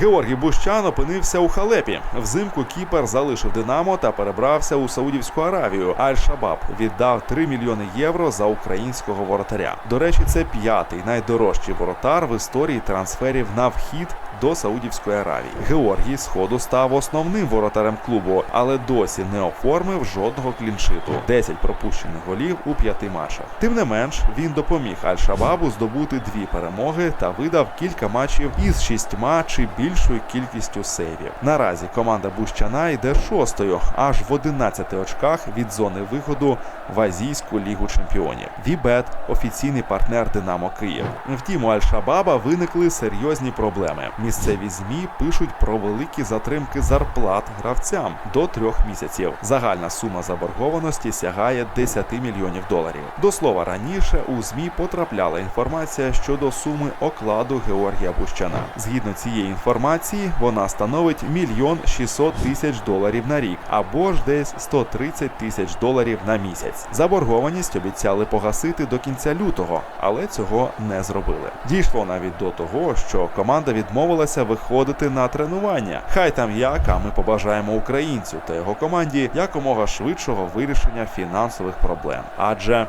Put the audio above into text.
Георгій Бущан опинився у халепі. Взимку Кіпер залишив Динамо та перебрався у Саудівську Аравію. Аль-Шабаб віддав 3 мільйони євро за українського воротаря. До речі, це п'ятий найдорожчий воротар в історії трансферів на вхід до Саудівської Аравії. Георгій сходу став основним воротарем клубу, але досі не оформив жодного кліншиту. 10 пропущених голів у п'яти матчах. Тим не менш, він допоміг Аль-Шабабу здобути дві перемоги та видав кілька матчів із шістьма чи більшою кількістю сейвів. Наразі команда Бущана йде шостою, аж в 11 очках від зони виходу в Азійську лігу чемпіонів. Вібет офіційний партнер Динамо Київ. Втім, у Аль-Шабаба виникли серйозні проблеми. Місцеві змі пишуть про великі затримки зарплат гравцям до трьох місяців. Загальна сума заборгованості сягає 10 мільйонів доларів. До слова, раніше у змі потрапляла інформація щодо суми окладу Георгія Бущана. Згідно цієї інформації, вона становить мільйон 600 тисяч доларів на рік або ж десь 130 тисяч доларів на місяць. Заборгованість обіцяли погасити до кінця лютого, але цього не зробили. Дійшло навіть до того, що команда відмовилася виходити на тренування. Хай там як, а ми побажаємо українцю та його команді якомога швидшого вирішення фінансових проблем. Адже